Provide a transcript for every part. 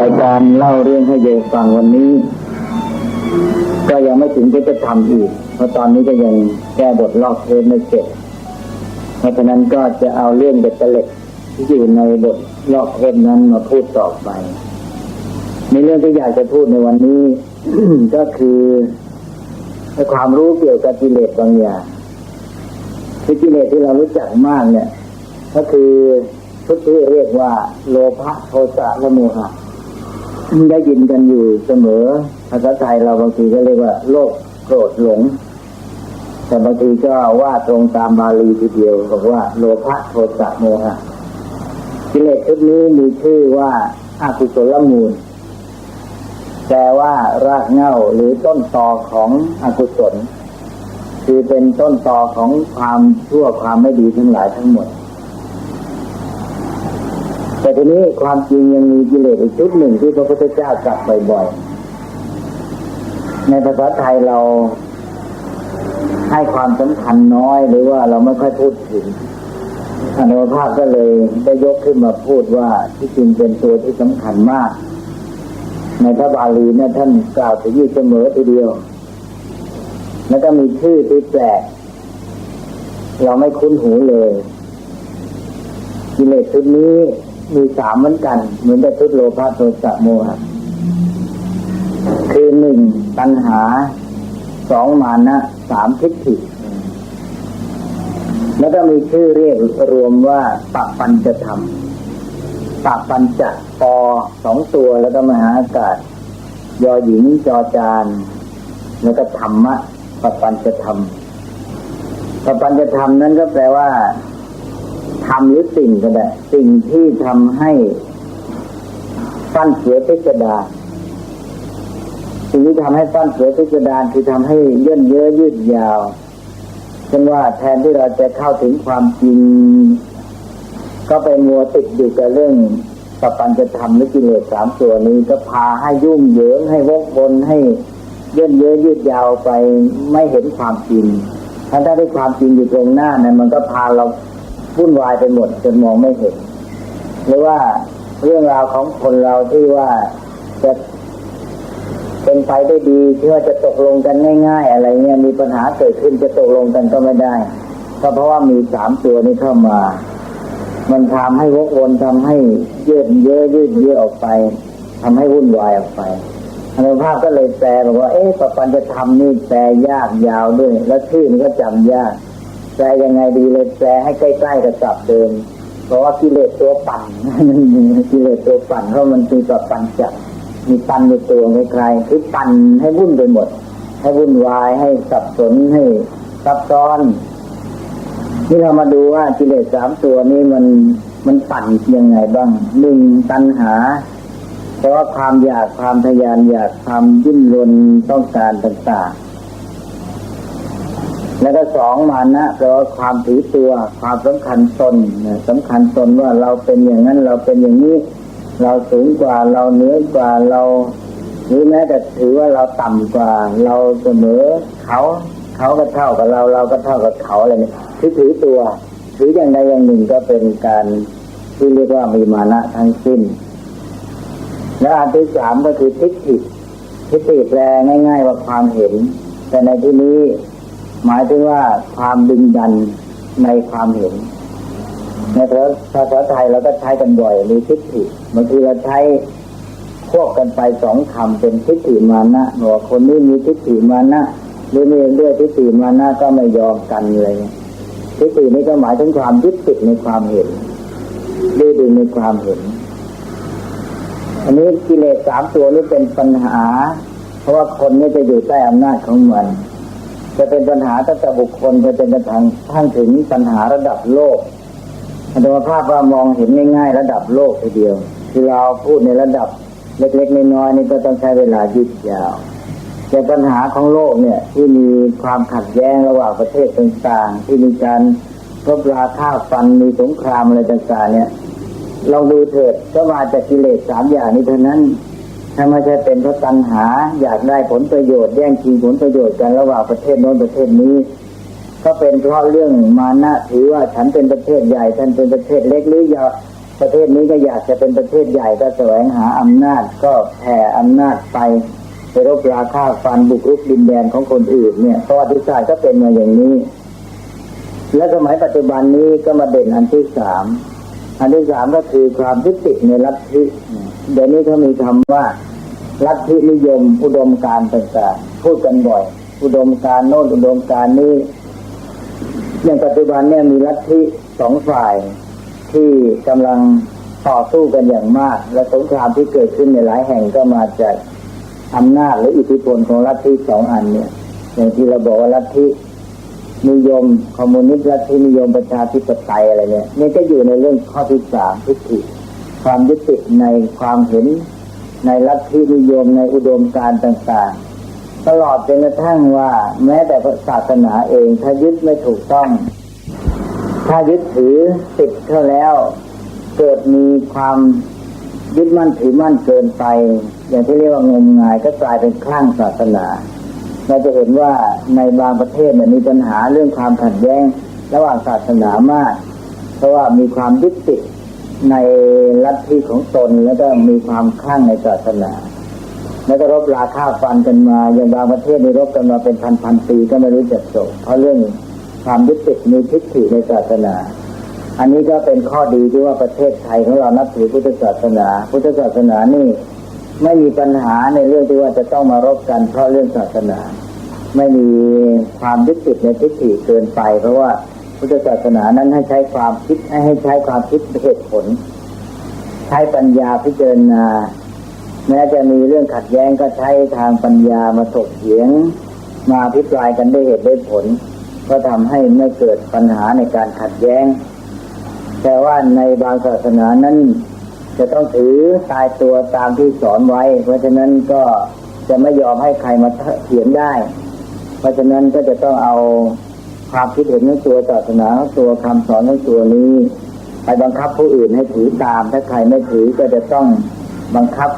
รายการเล่าเรื่องให้โยฟังวันนี้ ก็ยังไม่ถึงที่จะทำอีก เพราะตอนนี้ก็ยังแก้บทลอกเทปไม่เสร็จเพราะฉะนั้นก็จะเอาเรื่องเด็ดเล็กที่อยู่ในบทลอกเทปนั้นมาพูดต่อไปในเรื่องที่อยากจะพูดในวันนี้ ก็คือความรู้เกี่ยวกับกิเลสบางอย่างคือกิเลสที่เรารู้จักมากเนี่ย ก็คือทุกที่เรียกว่า โลภะโทสะและโมหะ ได้ยินกันอยู่เสมอภาษาไทยเราบางทีก็เรียกว่า โลภโกรธหลง แต่บางทีก็ว่าตรงตามบาลีทีเดียวบอกว่า โลภะโทสะโมหะกิเลสชุดนี้มีชื่อว่าอากุศลมูลแปลว่ารากเหง้าหรือต้นตอของอกุศล คือเป็นต้นตอของความชั่วความไม่ดีทั้งหลายทั้งหมด แต่ทีนี้ความจริงยังมีกิเลสอีกชุดหนึ่งที่พระพุทธเจ้าจับบ่อยๆ ในภาษาไทยเราให้ความสำคัญน้อยหรือว่าเราไม่ค่อยพูดถึงอนุภาพก็เลยได้ยกขึ้นมาพูดว่าที่จริงเป็นตัวที่สำคัญมาก ในพระบาลีเนี่ยท่านกล่าวถึงอยู่เสมอทีเดียว แล้วก็มีชื่อที่แปลกเราไม่คุ้นหูเลยกิเลสชุดนี้ มีสามเหมือนกัน เหมือนกับชุดโลภะโทสะโมหะคือหนึ่งตัณหาสองมานะสามทิฏฐิแล้วก็มีชื่อเรียกรวมว่าปัปัญจะธรรมปัปัญจะปอสองตัวแล้วก็มหาอากาศ ยอหญิงจอจาน แล้วก็ธรรมะปัปัญจะธรรมปัปัญจะธรรมนั้นก็แปลว่า ทำหรือสิ่งก็ได้ สิ่งที่ทำให้ฟันเสือพิจดารสิ่งที่ทำให้ฟันเสือพิจดารคือทำให้เยื่นเยอะยืดยาวเช่นว่าแทนที่เราจะเข้าถึงความจริง ก็ไปมัวติดอยู่กับเรื่องปปัญจะทำหรือกิเลสสามตัวนนี้ก็พาให้ยุ่งเหยิงให้วกวนให้เยื่นเยอะยืดยาวไปไม่เห็นความจริงถ้าได้ความจริงอยู่ตรงหน้าเนั้นมันก็พาเรา วุ่นวายไปหมดจนมองไม่เห็น หรือว่าเรื่องราวของคนเราที่ว่าจะเป็นไปได้ดีที่ว่าจะตกลงกันง่าย ๆ อะไรเงี้ยมีปัญหาเกิดขึ้นจะตกลงกันก็ไม่ได้ก็เพราะว่ามีสามตัวนี้เข้ามา มันทำให้วกวนทำให้ยืดเยอะยืดเยอะออกไปทำให้วุ่นวายออกไปอนุภาพก็เลยแปลบอกว่า เอ๊ะปปัญจะทำนี่แปลยากยาวด้วย แล้วชื่อมันก็จำยาก แปลยังไงดีเลยแปลให้ใกล้ๆกับศัพท์เดิม เพราะว่ากิเลสตัวปั่นกิเลสตัวปั่นเพราะมันมีปปัญจะมีปั่นในตัวใครๆคือปั่นให้วุ่นไปหมด ให้วุ่นวายให้สับสนให้ซับซ้อนนี่เรามาดูว่ากิเลสสามตัวนี้มันมันปั่นยังไงบ้างหนึ่งตัณหาเพราะว่าความอยากความทยานอยากความดิ้นรนต้องการต่างๆ แล้วก็สองมานะแปลว่าความถือตัว ความสำคัญตนสำคัญตนว่าเราเป็นอย่างนั้นเราเป็นอย่างนี้ เราสูงกว่าเราเหนือกว่าเราหรือแม้แต่ถือว่าเราต่ำกว่า เราเสมอเขาเขาก็เท่ากับเราเราก็เท่ากับเขาอะไรเนี่ยคือถือตัวถืออย่างใดอย่างหนึ่งก็เป็นการที่เรียกว่ามีมานะทั้งสิ้น และอันที่สามก็คือทิฏฐิทิฏฐิแปลง่าย ๆ ว่าความเห็น แต่ในที่นี้ หมายถึงว่าความดึงดันในความเห็นในภาษาไทยเราก็ใช้กันบ่อยมีทิฏฐิบางทีเราใช้ควบกันไปสองคำเป็นทิฏฐิมานะหัวคนนี้มีทิฏฐิมานะหรือมีด้วยทิฏฐิมานะก็ไม่ยอมกันเลยทิฏฐินี้ก็หมายถึงความยึดติดในความเห็นดื้อดึงในความเห็น อันนี้กิเลสสามตัวนี้เป็นปัญหา เพราะว่าคนนี้จะอยู่ใต้อำนาจของมัน จะเป็นปัญหาตั้งแต่บุคคลจะเป็นกระทั่งทั้งถึงปัญหาระดับโลกอัตมาภาพว่ามองเห็นง่ายๆ ระดับโลกทีเดียว คือเราพูดในระดับเล็กๆน้อยๆนี่ก็ต้องใช้เวลายืดยาวแต่ปัญหาของโลกเนี่ย ที่มีความขัดแย้งระหว่างประเทศต่างๆ ที่มีการรบราฆ่าฟันมีสงครามอะไรต่างๆเนี่ยลองดูเถิดก็มาจากกิเลสสามอย่างนี้เท่านั้น ถ้าไม่ใช่เป็นเพราะตัณหา อยากได้ผลประโยชน์แย่งชิงผลประโยชน์กันระหว่างประเทศโน้นประเทศนี้ ก็เป็นเพราะเรื่องมานะถือว่าฉันเป็นประเทศใหญ่ท่านเป็นประเทศเล็กหรือยาประเทศนี้ก็อยากจะเป็นประเทศใหญ่ก็แสวงหาอำนาจก็แผ่อำนาจไปไปรบราฆ่าฟันบุกรุกดินแดนของคนอื่นเนี่ยประวัติศาสตร์ก็เป็นมาอย่างนี้ และสมัยปัจจุบันนี้ก็มาเด่นอันที่สามอันที่สามก็คือความยึดติดในลัทธิเดี๋ยวนี้เขามีคำว่า ลัทธินิยมอุดมการต่างๆพูดกันบ่อย อุดมการโน้นอุดมการนี้อย่างปัจจุบันเนี่ยมีลัทธิสองฝ่ายที่กำลังต่อสู้กันอย่างมาก และสงครามที่เกิดขึ้นในหลายแห่งก็มาจากอำนาจหรืออิทธิพลของลัทธิสองอันเนี่ยอย่างที่เราบอกว่าลัทธินิยมคอมมิวนิสต์ลัทธินิยมประชาธิปไตยอะไรเนี่ยนี่ก็อยู่ในเรื่องข้อที่สามทิฏฐิความยึดติดในความเห็น ในลัทธินิยมในอุดมการณ์ต่างๆ ตลอดจนกระทั่งว่า แม้แต่ศาสนาเองถ้ายึดไม่ถูกต้อง ถ้ายึดถือติดเข้าแล้ว เกิดมีความยึดมั่นถือมั่นเกินไป อย่างที่เรียกว่างมงายก็กลายเป็นคลั่งศาสนา เราจะเห็นว่าในบางประเทศเนี่ยมีปัญหาเรื่องความขัดแย้ง ระหว่างศาสนามาก เพราะว่ามีความยึดติด ในลัทธิของตนแล้วก็มีความคลั่งในศาสนา แล้วก็รบราฆ่าฟันกันมาอย่างบางประเทศนี่รบกันมาเป็นพันพันๆปีก็ไม่รู้จักจบเพราะเรื่องความยึดติดมีทิฏฐิในศาสนา อันนี้ก็เป็นข้อดีที่ว่าประเทศไทยของเรานับถือพุทธศาสนา พุทธศาสนานี่ไม่มีปัญหาในเรื่องที่ว่าจะต้องมารบกันเพราะเรื่องศาสนา ไม่มีความยึดติดในทิฏฐิเกินไป เพราะว่า พุทธศาสนานั้นให้ใช้ความคิดให้ให้ใช้ความคิดเหตุผล ใช้ปัญญาพิจารณา แม้จะมีเรื่องขัดแย้งก็ใช้ทางปัญญามาถกเถียง มาพิปรายกันด้วยเหตุด้วยผล ก็ทำให้ไม่เกิดปัญหาในการขัดแย้ง แต่ว่าในบางศาสนานั้นจะต้องถือตายตัวตามที่สอนไว้ เพราะฉะนั้นก็จะไม่ยอมให้ใครมาเถียงได้ เพราะฉะนั้นก็จะต้องเอา ความคิดเห็นของตัวศาสนาของตัวคำสอนของตัวนี้ไปบังคับผู้อื่นให้ถือตาม ถ้าใครไม่ถือก็จะต้องบังคับ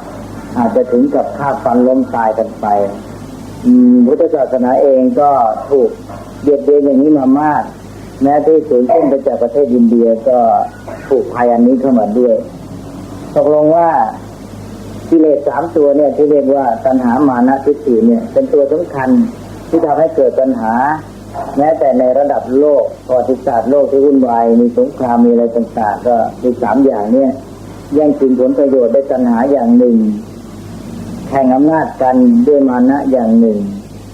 อาจจะถึงกับฆ่าฟันล้มตายกันไปอพุทธศาสนาเองก็ถูกเบียดเบียนอย่างนี้มามาก แม้ที่สูงขึ้นไปจากประเทศอินเดียก็ถูกภัยอันนี้เข้ามาด้วยตกลงว่ากิเลสสามตัวเนี่ยที่เรียกว่าตัณหามานะทิฏฐิเนี่ย เป็นตัวสำคัญที่ทำให้เกิดปัญหา แม้แต่ในระดับโลกประวัติศาสตร์โลกที่วุ่นวายมีสงครามมีอะไรต่างๆก็มีสามอย่างเนี่ยแย่งชิงผลประโยชน์ได้ตัณหาอย่างหนึ่งแข่งอำนาจกันด้วยมานะอย่างหนึ่ง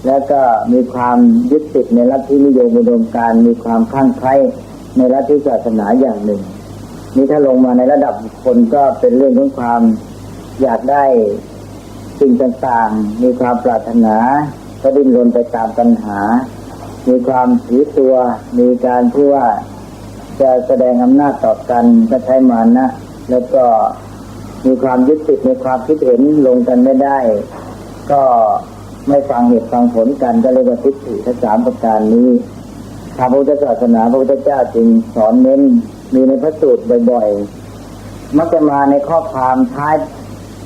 แล้วก็มีความยึดติดในลัทธินิยมอุดมการมีความคลั่งไคล้ในลัทธิศาสนาอย่างหนึ่ง นี่ถ้าลงมาในระดับคคนก็เป็นเรื่องของความอยากได้สิ่งต่างๆ มีความปรารถนาก็ดิ้นรนไปตามปัญหา มีความถือตัว มีการที่ว่าจะแสดงอำนาจต่อกันก็ใช้มานะ แล้วก็มีความยึดติดในความคิดเห็นลงกันไม่ได้ ก็ไม่ฟังเหตุฟังผลกันก็เรียกว่าทิฏฐิทั้งสามประการนี้ทางพุทธศาสนาพระพุทธเจ้าจึงสอนเน้นมีในพระสูตรบ่อยๆ มักจะมาในข้อความท้าย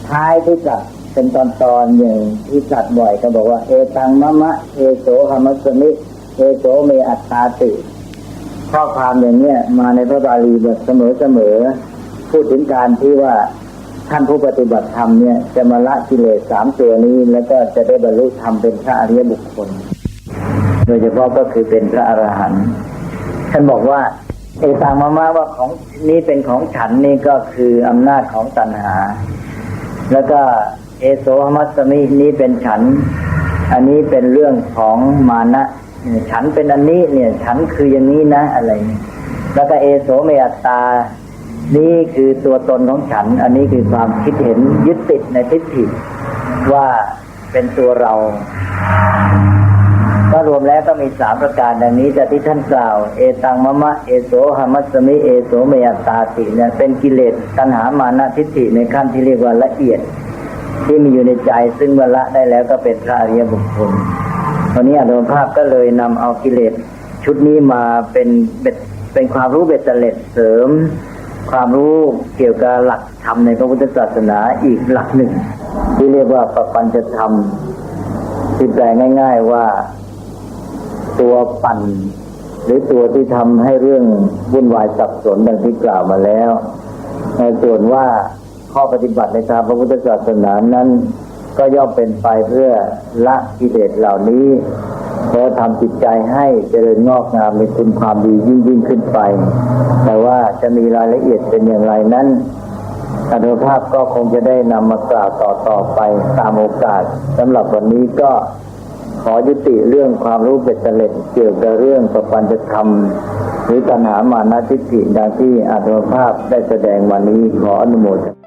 ท้ายที่จัดเป็นตอนๆอย่างที่จัดบ่อยก็บอกว่า เอตังมะมะ เอโสหมัสสมิ เอโสเมอัตตาติข้อความอย่างเนี้ยมาในพระบาลีแบบเสมอๆพูดถึงการที่ว่าท่านผู้ปฏิบัติธรรมเนี่ยจะมาละกิเลสสามตัวนี้ แล้วก็จะได้บรรลุธรรมเป็นพระอริยบุคคล โดยเฉพาะก็คือเป็นพระอรหันต์ท่านบอกว่าเอตังมามาว่าของนี้เป็นของฉันนี่ก็คืออำนาจของตัณหา แล้วก็เอโสหมัสมินี้เป็นฉัน อันนี้เป็นเรื่องของมานะ ฉันเป็นอันนี้เนี่ย ฉันคืออย่างนี้นะอะไรนี่แล้วก็เอโสเมอัตตา นี่คือตัวตนของฉัน อันนี้คือความคิดเห็นยึดติดในทิฏฐิว่าเป็นตัวเราก็รวมแล้วก็มีสามประการดังนี้แต่ที่ท่านกล่าว เอตังมะมะ เอโสหามัสมิ เอโสเมยตตาติเนี่ยเป็นกิเลสตัณหามานะทิฏฐิในขั้นที่เรียกว่าละเอียด ที่มีอยู่ในใจซึ่งเมื่อละได้แล้วก็เป็นพระอริยบุคคล วันนี้อาตมาภาพก็เลยนำเอากิเลสชุดนี้มาเป็นเบ็ดเป็นความรู้เบ็ดเสร็จเสริม ความรู้เกี่ยวกับหลักธรรมในพระพุทธศาสนาอีกหลักหนึ่ง ที่เรียกว่าปปัญจธรรมที่แปลง่าย ๆว่าตัวปั่น หรือตัวที่ทำให้เรื่องวุ่นวายสับสนดังที่กล่าวมาแล้วในส่วนว่าข้อปฏิบัติในทางพระพุทธศาสนานั้น ก็ย่อมเป็นไปเพื่อละกิเลสเหล่านี้แล้วทำจิตใจให้เจริญงอกงามในคุณความดียิ่งยิ่งขึ้นไป แต่ว่าจะมีรายละเอียดเป็นอย่างไรนั้นอาตภาพก็คงจะได้นำมากล่าวต่อต่อไปตามโอกาสสำหรับวันนี้ก็ขอยุติเรื่องความรู้เบ็ดเสร็จเกี่ยวกับเรื่องประปัญจะธรรมหรือตัณหามานาทิฏฐิดังที่อาตภาพได้แสดงวันนี้ขออนุโมทนา